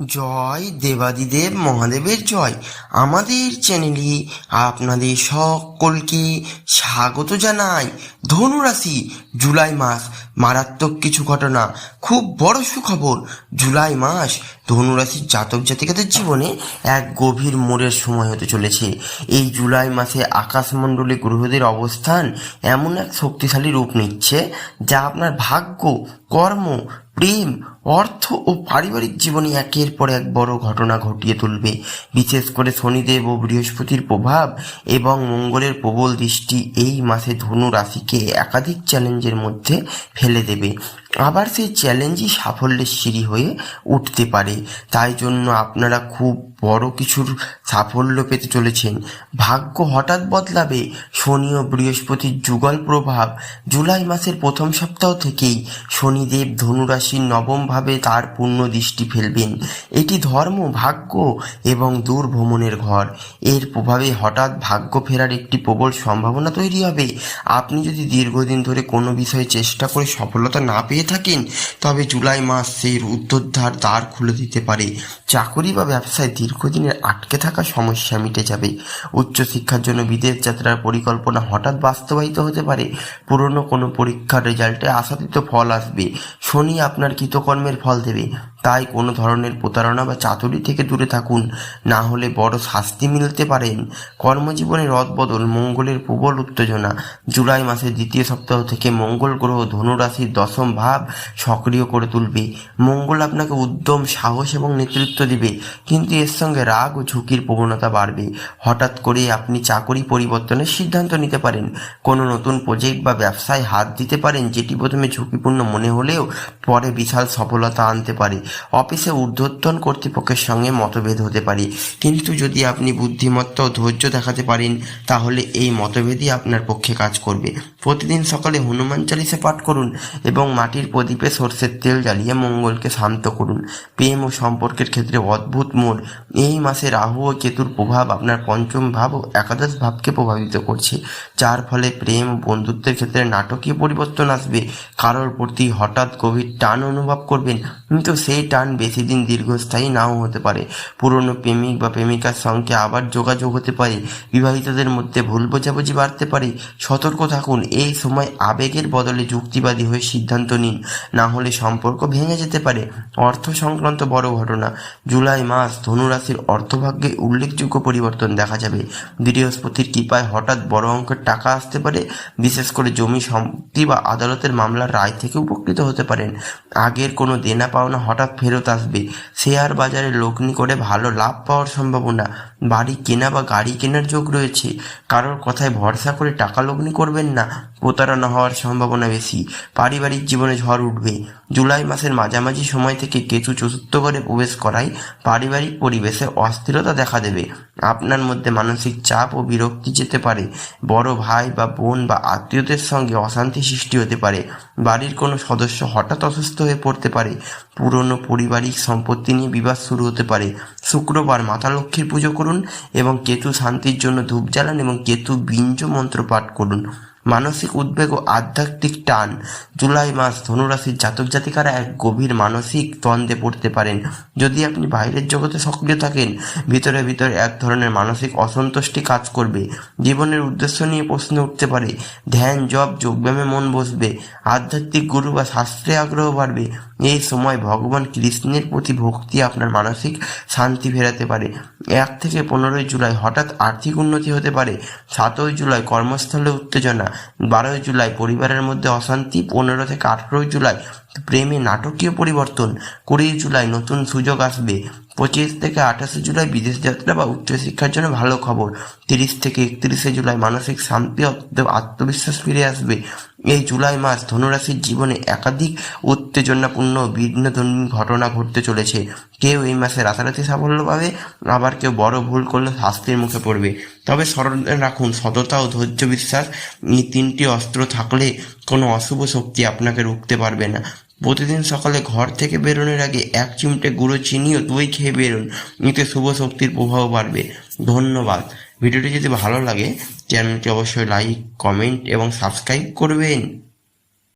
জয় দেবাদিদেব মহাদেবের জয়। আমাদের চ্যানেলে আপনাদের সকলকে স্বাগত জানাই। ধনুরাশি, জুলাই মাস, মারাত্মক কিছু ঘটনা, খুব বড় সুখবর। জুলাই মাস ধনুরাশির জাতক জাতিকাদের জীবনে এক গভীর মোড়ের সময় হতে চলেছে। এই জুলাই মাসে আকাশমণ্ডলী গ্রহদের অবস্থান এমন এক শক্তিশালী রূপ নিচ্ছে, যা আপনার ভাগ্য, কর্ম, প্রেম অর্থ ও পারিবারিক জীবনে একের পর এক বড় ঘটনা ঘটিয়ে তুলবে। বিশেষ করে শনিদেব ও বৃহস্পতির প্রভাব এবং মঙ্গলের প্রবল দৃষ্টি এই মাসে ধনু রাশিকে একাধিক চ্যালেঞ্জের মধ্যে ফেলে দেবে। আবার সেই চ্যালেঞ্জই সাফল্যের সিঁড়ি হয়ে উঠতে পারে। তাই জন্য আপনারা খুব বড় কিছুর সাফল্য পেতে চলেছেন। ভাগ্য হঠাৎ বদলাবে। শনি ও বৃহস্পতির যুগল প্রভাব জুলাই মাসের প্রথম সপ্তাহ থেকেই শনিদেব ধনুরাশির নবম ভাবে তার পূর্ণ দৃষ্টি ফেলবেন। এটি ধর্ম, ভাগ্য এবং দূর ভ্রমণের ঘর। এর প্রভাবে হঠাৎ ভাগ্য ফেরার একটি প্রবল সম্ভাবনা তৈরি হবে। আপনি যদি দীর্ঘদিন ধরে কোনো বিষয়ে চেষ্টা করে সফলতা না পেয়ে থাকেন, তবে জুলাই মাস সেই উদ্ধার দ্বার খুলে দিতে পারে। চাকরি বা ব্যবসায় দীর্ঘদিনের আটকে থাকা সমস্যা মিটে যাবে। উচ্চশিক্ষার জন্য বিদেশ যাত্রার পরিকল্পনা হঠাৎ বাস্তবায়িত হতে পারে। পুরনো কোনো পরীক্ষার রেজাল্টে আশাতীত ফল আসবে। শনি আপনার কৃতকর্মের ফল দেবে তাই কোনো ধরনের প্রতারণা বা চাতুরি থেকে দূরে থাকুন। না হলে বড় শাস্তি মিলতে পারেন কর্মজীবনের রদবদল মঙ্গলের প্রবল উত্তেজনা। জুলাই মাসের দ্বিতীয় সপ্তাহ থেকে মঙ্গল গ্রহ ধনুরাশির দশম ভাব সক্রিয় করে তুলবে। মঙ্গল আপনাকে উদ্যম, সাহস এবং নেতৃত্ব দিবে, কিন্তু এর সঙ্গে রাগ ও ঝুঁকির প্রবণতা বাড়বে। হঠাৎ করে আপনি চাকরি পরিবর্তনের সিদ্ধান্ত নিতে পারেন। কোনো নতুন প্রজেক্ট বা ব্যবসায় হাত দিতে পারেন, যেটি প্রথমে ঝুঁকিপূর্ণ মনে হলেও পরে বিশাল সফলতা আনতে পারে। অফিসে ঊর্ধ্বতন কর্তৃপক্ষের সঙ্গে মতভেদ হতে পারে। কিন্তু যদি আপনি বুদ্ধিমত্তা ও ধৈর্য দেখাতে পারেন, তাহলে এই মতভেদই আপনার পক্ষে কাজ করবে। প্রতিদিন সকালে হনুমান চালিসা পাঠ করুন এবং মাটির প্রদীপে সর্ষের তেল জ্বালিয়ে মঙ্গলকে শান্ত করুন। প্রেম ও সম্পর্কের ক্ষেত্রে অদ্ভুত মোড়। এই মাসে রাহু ও কেতুর প্রভাব আপনার পঞ্চম ভাব ও একাদশ ভাবকে প্রভাবিত করছে। যার ফলে প্রেম ও বন্ধুত্বের ক্ষেত্রে নাটকীয় পরিবর্তন আসবে। কারোর প্রতি হঠাৎ গভীর টান অনুভব করবেন। কিন্তু সেই টান বেশি দিন দীর্ঘস্থায়ী নাও হতে পারে। পুরনো প্রেমিক বা প্রেমিকার সঙ্গে আবার যোগাযোগ হতে পারে। বিবাহিতদের মধ্যে ভুল বোঝাবুঝি বাড়তে পারে। সতর্ক থাকুন। এই সময় আবেগের বদলে যুক্তিবাদী হয়ে সিদ্ধান্ত নিন। না হলে সম্পর্ক ভেঙে যেতে পারে। অর্থ সংক্রান্ত বড় ঘটনা। জুলাই মাস ধনুরাশির অর্থভাগ্যে উল্লেখযোগ্য পরিবর্তন দেখা যাবে। বৃহস্পতির কৃপায় হঠাৎ বড় অঙ্কের টাকা আসতে পারে। বিশেষ করে জমি, সম্পত্তি বা আদালতের মামলার রায় থেকে উপকৃত হতে পারেন। আগের কোনো দেনা পাওনা হঠাৎ ফেরত আসবে। শেয়ার বাজারে লগ্নি করে ভালো লাভ পাওয়ার সম্ভাবনা বাড়ি কেনা বা গাড়ি কেনার যোগ রয়েছে। কারোর কথায় ভরসা করে টাকা লগ্নি করবেন না। প্রতারণা হওয়ার সম্ভাবনা বেশি। পারিবারিক জীবনে ঝড় উঠবে। জুলাই মাসের মাঝামাঝি সময় থেকে কেতু চতুর্থ ঘরে প্রবেশ করায় পারিবারিক পরিবেশে অস্থিরতা দেখা দেবে। আপনার মধ্যে মানসিক চাপ ও বিরক্তি যেতে পারে। বড় ভাই বা বোন বা আত্মীয়দের সঙ্গে অশান্তি সৃষ্টি হতে পারে। বাড়ির কোনো সদস্য হঠাৎ অসুস্থ হয়ে পড়তে পারে। পুরনো পারিবারিক সম্পত্তি নিয়ে বিবাদ শুরু হতে পারে। শুক্রবার মাতা লক্ষ্মীর পুজো করুন এবং কেতু শান্তির জন্য ধূপ জ্বালান এবং কেতু বিঞ্জ মন্ত্র পাঠ করুন। মানসিক উদ্বেগ ও আধ্যাত্মিক টান। জুলাই মাস ধনুরাশির জাতক জাতিকারা এক গভীর মানসিক দ্বন্দ্বে পড়তে পারেন। যদি আপনি বাইরের জগতে সক্রিয় থাকেন, ভিতরে ভিতরে এক ধরনের মানসিক অসন্তুষ্টি কাজ করবে। জীবনের উদ্দেশ্য নিয়ে প্রশ্ন উঠতে পারে, ধ্যান, জপ, যোগব্যায়ামে মন বসবে, আধ্যাত্মিক গুরু বা শাস্ত্রে আগ্রহ বাড়বে। এই সময় ভগবান কৃষ্ণের প্রতি ভক্তি আপনার মানসিক শান্তি ফেরাতে পারে। এক থেকে পনেরোই জুলাই হঠাৎ আর্থিক উন্নতি হতে পারে। সাতই জুলাই কর্মস্থলে উত্তেজনা। বারোই জুলাই পরিবারের মধ্যে অশান্তি, পনেরো থেকে আঠেরোই জুলাই প্রেমে নাটকীয় পরিবর্তন কুড়ি জুলাই নতুন সুযোগ আসবে। পঁচিশ থেকে আঠাশে জুলাই বিদেশ যাত্রা বা উচ্চশিক্ষার জন্য ভালো খবর। তিরিশ থেকে একত্রিশে জুলাই মানসিক শান্তি আত্মবিশ্বাস ফিরে আসবে। এই জুলাই মাস ধনুরাশির জীবনে একাধিক উত্তেজনাপূর্ণ বিঘ্নধর্মী ঘটনা ঘটতে চলেছে। কেউ এই মাসে রাতারাতি সাফল্য পাবে, আবার কেউ বড় ভুল করলে শাস্তির মুখে পড়বে। তবে স্মরণ রাখুন, সততা ও ধৈর্য বিশ্বাস এই তিনটি অস্ত্র থাকলে কোনো অশুভ শক্তি আপনাকে রুখতে পারবে না। প্রতিদিন সকালে ঘর থেকে বেরোনোর আগে এক চিমটে গুঁড়ো চিনি ও দই খেয়ে বেরোন। এতে শুভ শক্তির প্রভাব বাড়বে। ধন্যবাদ। ভিডিওটি যদি ভালো লাগে, চ্যানেলটি অবশ্যই লাইক, কমেন্ট এবং সাবস্ক্রাইব করবেন।